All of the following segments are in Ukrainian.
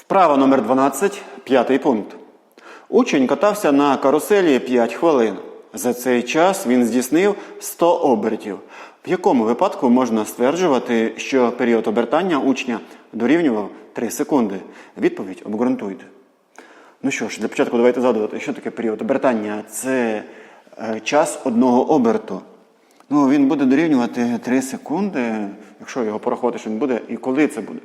Вправа номер 12, п'ятий пункт. Учень катався на каруселі 5 хвилин. За цей час він здійснив 100 обертів. В якому випадку можна стверджувати, що період обертання учня дорівнював 3 секунди? Відповідь обґрунтуйте. Ну що ж, для початку давайте згадувати, що таке період обертання. Це е, час одного оберту. Ну, він буде дорівнювати 3 секунди, якщо його порахувати, що він буде, і коли це буде.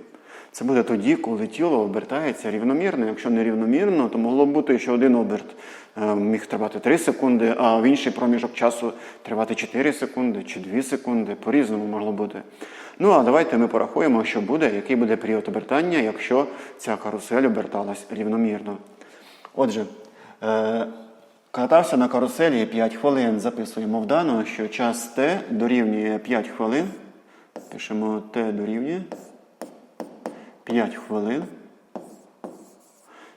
Це буде тоді, коли тіло обертається рівномірно. Якщо не рівномірно, то могло б бути, що один оберт е, міг тривати 3 секунди, а в інший проміжок часу тривати 4 секунди чи 2 секунди. По-різному могло бути. Ну а давайте ми порахуємо, що буде, який буде період обертання, якщо ця карусель оберталась рівномірно. Отже, е, катався на каруселі 5 хвилин. Записуємо в вдано, що час Т дорівнює 5 хвилин. Пишемо Т дорівнює 5 хвилин.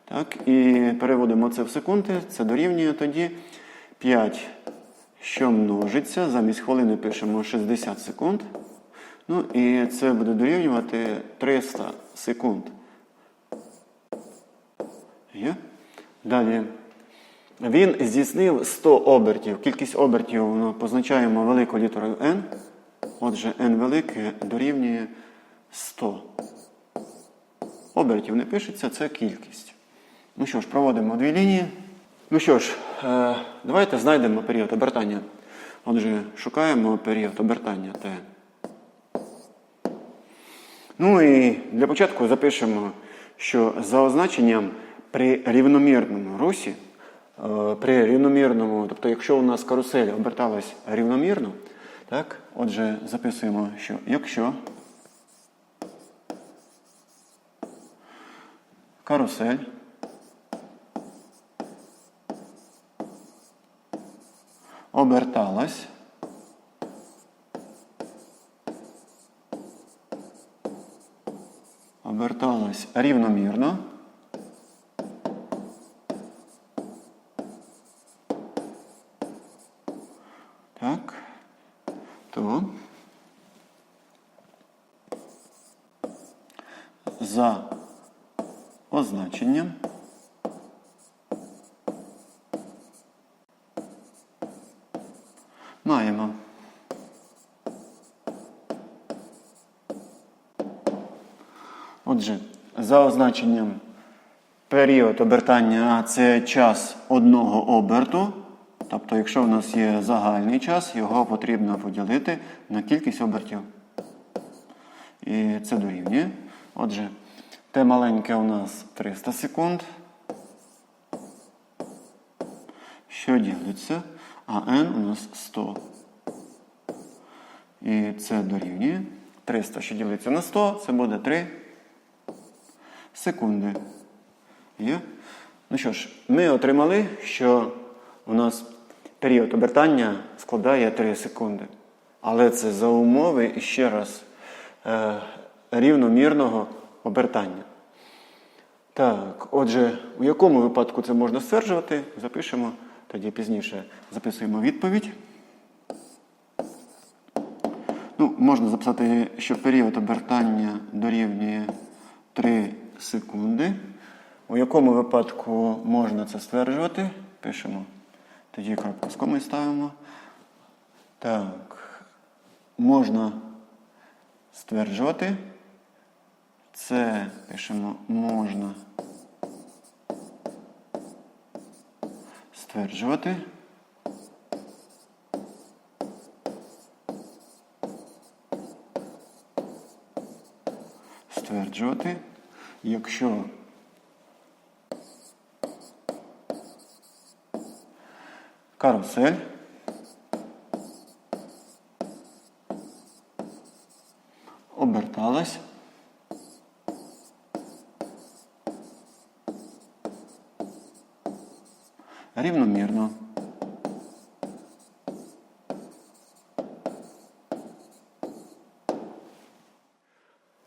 Так, і переводимо це в секунди. Це дорівнює тоді 5, що множиться. Замість хвилини пишемо 60 секунд. Ну і це буде дорівнювати 300 секунд. Є? Далі. Він здійснив 100 обертів. Кількість обертів ну, позначаємо великою літерою N. Отже, N велике дорівнює 100. Обертів не пишеться, це кількість. Ну що ж, проводимо дві лінії. Ну що ж, е, давайте знайдемо період обертання. Отже, шукаємо період обертання T. Ну і для початку запишемо, що за означенням при рівномірному русі, е, при рівномірному, тобто якщо у нас карусель оберталась рівномірно, так, отже, записуємо, що якщо карусель. Оберталась. Оберталась рівномірно. Так, то. За означенням маємо Отже, за означенням період обертання це час одного оберту. Тобто, якщо в нас є загальний час, його потрібно поділити на кількість обертів. І це дорівнює. Отже, те маленьке у нас 300 секунд. Що ділиться? А n у нас 100. І це дорівнює. 300, що ділиться на 100, це буде 3 секунди. Є? Ну що ж, ми отримали, що у нас період обертання складає 3 секунди. Але це за умови, і ще раз, е, рівномірного обертання. Так, отже, у якому випадку це можна стверджувати, запишемо, тоді пізніше записуємо відповідь. Ну, можна записати, що період обертання дорівнює 3 секунди. У якому випадку можна це стверджувати? Пишемо. Тоді крапку з комою ставимо. Так. Можна стверджувати. Це пишемо можна стверджувати. Стверджувати, якщо карусель оберталась рівномірно.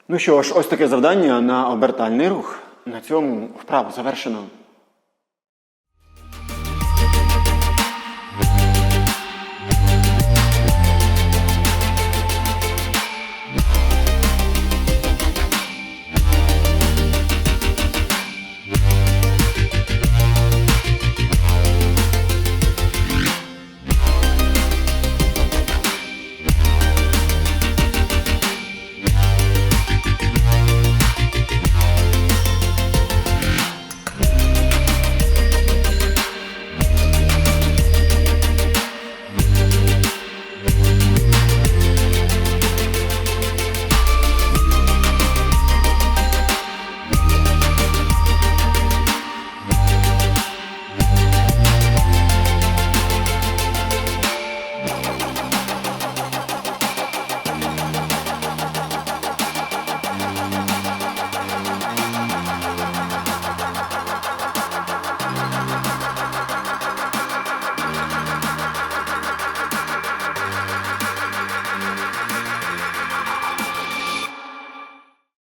Ну що ж, ось таке завдання на обертальний рух. На цьому вправу завершено.